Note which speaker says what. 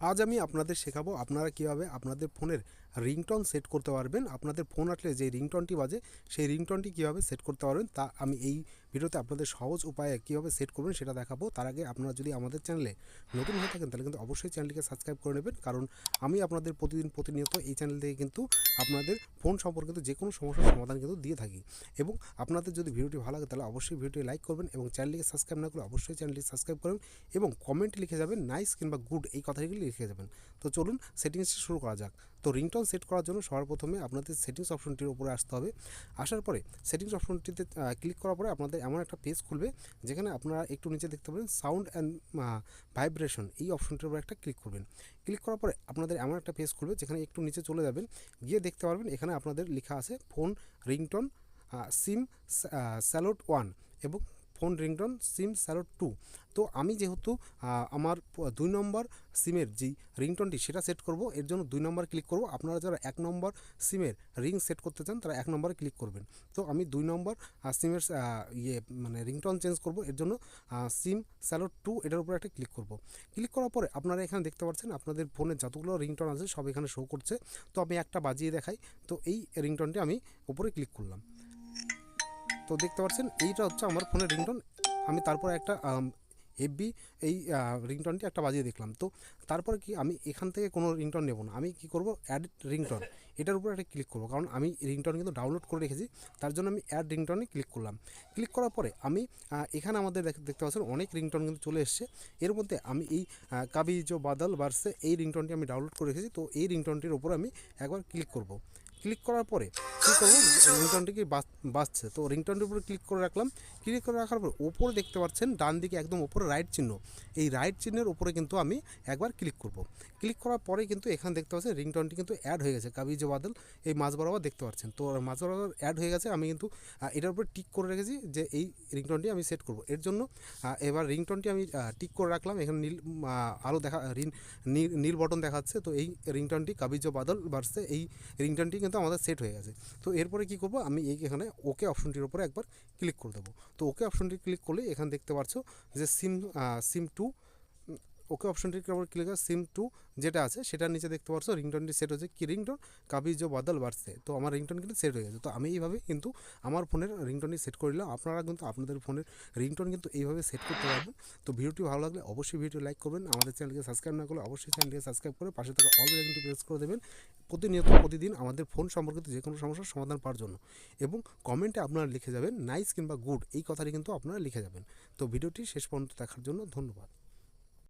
Speaker 1: আজ আমি আপনাদের শেখাবো আপনারা কীভাবে আপনাদের ফোনের রিংটন সেট করতে পারবেন। আপনাদের ফোন আসলে যে রিংটনটি বাজে, সেই রিংটনটি কীভাবে সেট করতে পারবেন, তা আমি এই ভিডিওতে আপনাদের সহজ উপায়ে কীভাবে সেট করবেন সেটা দেখাবো। তার আগে আপনারা যদি আমাদের চ্যানেলে নতুন হয়ে থাকেন, তাহলে কিন্তু অবশ্যই চ্যানেলটিকে সাবস্ক্রাইব করে নেবেন। কারণ আমি আপনাদের প্রতিদিন প্রতিনিয়ত এই চ্যানেল থেকে কিন্তু আপনাদের ফোন সম্পর্কিত যে কোনো সমস্যার সমাধান কিন্তু দিয়ে থাকি। এবং আপনাদের যদি ভিডিওটি ভালো লাগে, তাহলে অবশ্যই ভিডিওটি লাইক করবেন এবং চ্যানেলটিকে সাবস্ক্রাইব না করে অবশ্যই চ্যানেলটি সাবস্ক্রাইব করবেন এবং কমেন্ট লিখে যাবেন, নাইস কিংবা গুড এই কথাগুলি লিখে যাবেন। তো চলুন সেটিংসটি শুরু করা যাক। তো রিংটন সেট করার জন্য সবার প্রথমে আপনাদের সেটিংস অপশনটির উপরে আসতে হবে। আসার পরে সেটিংস অপশনটিতে ক্লিক করার পরে আপনাদের এমন একটা পেজ খুলবে যেখানে আপনারা একটু নিচে দেখতে পাবেন সাউন্ড অ্যান্ড ভাইব্রেশন এই অপশনটির উপরে একটা ক্লিক করবেন। ক্লিক করার পরে আপনাদের এমন একটা পেজ খুলবে যেখানে একটু নিচে চলে যাবেন। গিয়ে দেখতে পারবেন এখানে আপনাদের লেখা আছে phone ringtone SIM slot one এবং phone ringtone, SIM slot two. তো আমি যেহেতু আমার দুই নম্বর সিমের যেই রিংটনটি সেটা সেট করব, এর জন্য দুই নম্বর ক্লিক করব। আপনারা যারা এক নম্বর সিমের রিং সেট করতে চান, তারা এক নম্বরে ক্লিক করবেন। তো আমি দুই নম্বর সিমের ইয়ে মানে রিংটন চেঞ্জ করব, এর জন্য সিম স্যালোট টু এটার উপরে একটা ক্লিক করব। ক্লিক করার পরে আপনারা এখানে দেখতে পাচ্ছেন, আপনাদের ফোনে যতগুলো রিংটন আছে সব এখানে শো করছে। তো আমি একটা বাজিয়ে দেখাই, তো এই রিংটনটি আমি উপরে ক্লিক করলাম। তো দেখতে পাচ্ছেন, এইটা হচ্ছে আমার ফোনের রিংটন। আমি তারপর একটা এফবি এই রিংটনটি একটা বাজিয়ে দেখলাম। তো তারপরে কি আমি এখান থেকে কোনো রিংটন নেব না। আমি কি করব? Add ringtone. এটার উপর একটা ক্লিক করব। কারণ আমি রিংটন কিন্তু ডাউনলোড করে রেখেছি। তার জন্য আমি অ্যাড রিংটনে ক্লিক করলাম। ক্লিক করার পরে আমি এখানে আমাদের দেখতে পাচ্ছেন অনেক রিংটন কিন্তু চলে এসছে। এর মধ্যে আমি এই কাবি জো বাদল বার্সে এই রিংটনটি আমি ডাউনলোড করে রেখেছি। তো এই রিংটনটির উপর আমি একবার ক্লিক করব। ক্লিক করার পরে কী করব? রিংটনটি কি বাজছে তো রিংটনটির উপরে ক্লিক করে রাখলাম। ক্লিক করে রাখার পর ওপরে দেখতে পাচ্ছেন ডান দিকে একদম ওপরে রাইট চিহ্ন। এই রাইট চিহ্নের উপরে কিন্তু আমি একবার ক্লিক করব। ক্লিক করার পরে কিন্তু এখানে দেখতে পাচ্ছেন রিংটনটি কিন্তু অ্যাড হয়ে গেছে। কাবিজ বাদল এই মাঝ বরাবর দেখতে পাচ্ছেন। তো মাছ বরাবর অ্যাড হয়ে গেছে। আমি কিন্তু এটার উপরে টিক করে রেখেছি যে এই রিংটনটি আমি সেট করব। এর জন্য এবার রিংটনটি আমি টিক করে রাখলাম। এখানে নীল আলো দেখা নীল বটন দেখাচ্ছে। তো এই রিংটনটি কাবিজ বাদল বাড়ছে এই রিংটনটি কিন্তু আমাদের সেট হয়ে গেছে। তো এরপরে কি করব? আমি এই এখানে ওকে অপশনটির উপরে একবার ক্লিক করে দেবো। তো ওকে অপশনটি ক্লিক করলে এখানে দেখতে পাচ্ছ যে সিম সিম টু ওকে অপশনটির উপর ক্লিক করে সিম টু যেটা আছে সেটার নিচে দেখতে পাচ্ছ রিংটনটি সেট হচ্ছে কি রিংটন কাবিজ বাদল বাড়ছে। তো আমার রিংটন কিন্তু সেট হয়ে গেছে। তো আমি এইভাবে কিন্তু আমার ফোনের রিংটনটি সেট করে আপনারা কিন্তু আপনাদের ফোনের রিংটন কিন্তু এইভাবে সেট করতে পারবেন। তো ভিডিওটি ভালো লাগলে অবশ্যই ভিডিও লাইক করবেন। আমাদের চ্যানেলকে সাবস্ক্রাইব না করলে অবশ্যই চ্যানেলকে সাবস্ক্রাইব করে পাশে থাকা অল বেলাইকনটি প্রেস করে দেবেন। প্রতিনিয়ত প্রতিদিন আমাদের ফোন সম্পর্কিত যে কোনো সমস্যার সমাধান পাওয়ার জন্য। এবং কমেন্টে আপনারা লিখে যাবেন নাইস কিংবা গুড এই কথাটি কিন্তু আপনারা লিখে যাবেন। তো ভিডিওটি শেষ পর্যন্ত দেখার জন্য ধন্যবাদ।